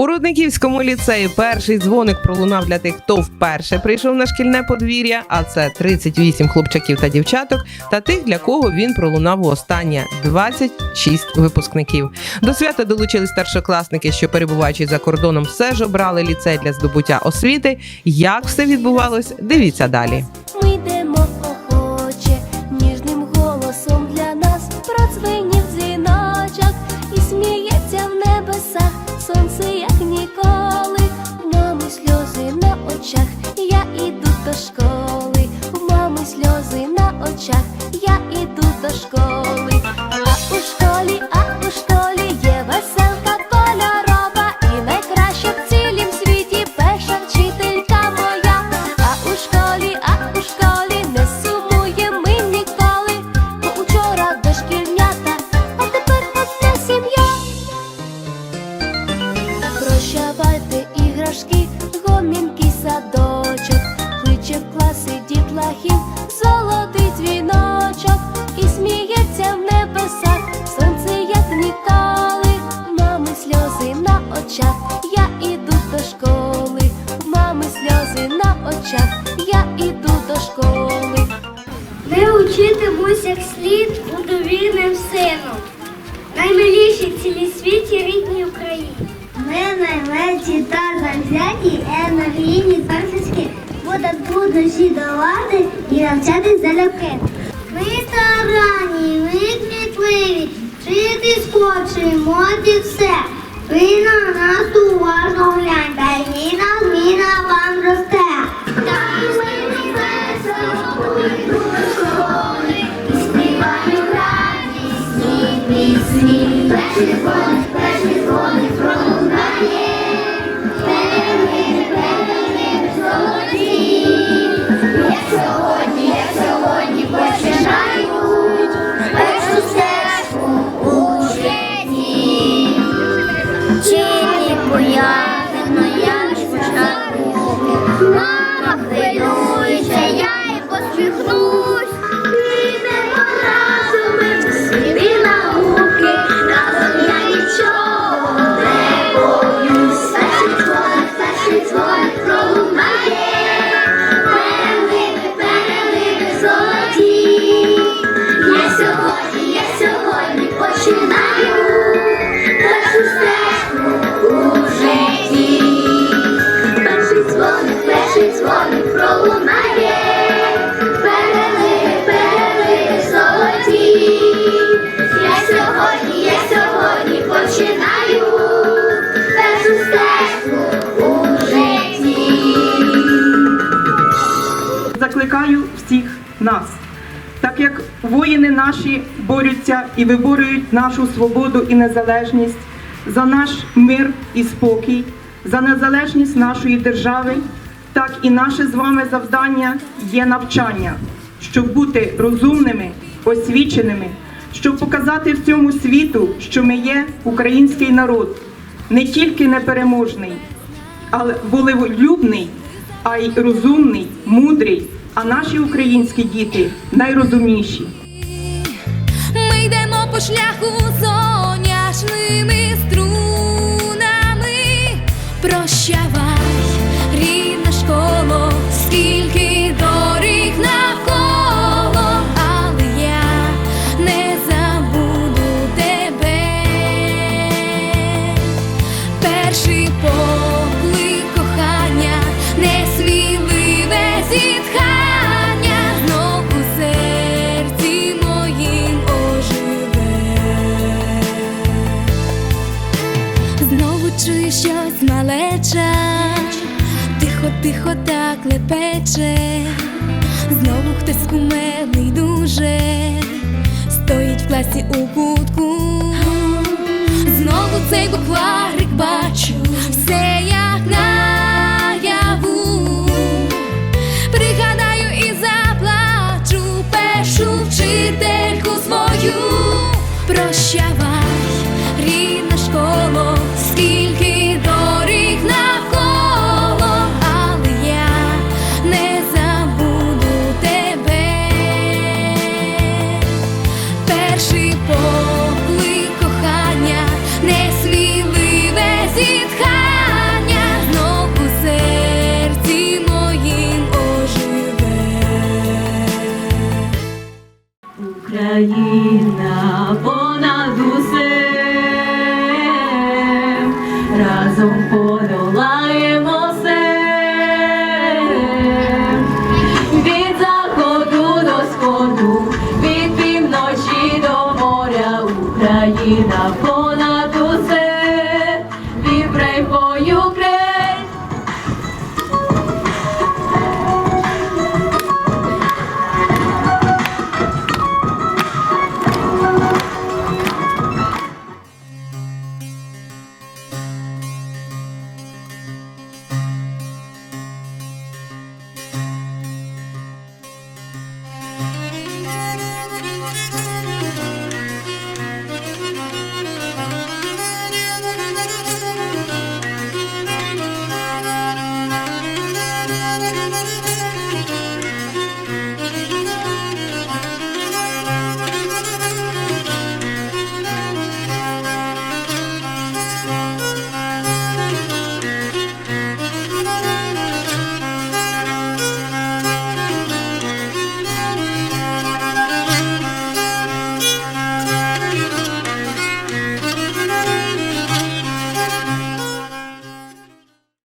У Рудниківському ліцеї перший дзвоник пролунав для тих, хто вперше прийшов на шкільне подвір'я, а це 38 хлопчаків та дівчаток, та тих, для кого він пролунав останнє 26 випускників. До свята долучили старшокласники, що перебуваючи за кордоном, все ж обрали ліцей для здобуття освіти. Як все відбувалось, дивіться далі. Очах, я іду до школи. Очах, я іду до школи, В мами сльози на очах, я іду до школи. Ми учитимусь як слід удовірним сином, наймиліші в цілій світі рідній Україні. Ми наймечі та завзяті, енергійні першачки, будуть труднощі долати і навчатись залюбки. Ми старанні, ми кмітливі, вчити скочимо все. Вчителі появлено, я ж почав Мама хвилюється, закликаю всіх нас. Так як воїни наші борються і виборюють нашу свободу і незалежність за наш мир і спокій, за незалежність нашої держави, так і наше з вами завдання є навчання, щоб бути розумними, освіченими, щоб показати всьому світу, що ми є український народ, не тільки непереможний, але волелюбний, а й розумний, мудрий. А наші українські діти найрозумніші. Ми йдемо по шляху соняшними струнами. Прощавай, тихо, так лепече, знову хтось кумедний дуже, стоїть в класі у кутку. Знову цей букварик Перший поклик кохання, несміливе зітхання, знов у серці моїм оживе. Україна понад усе разом.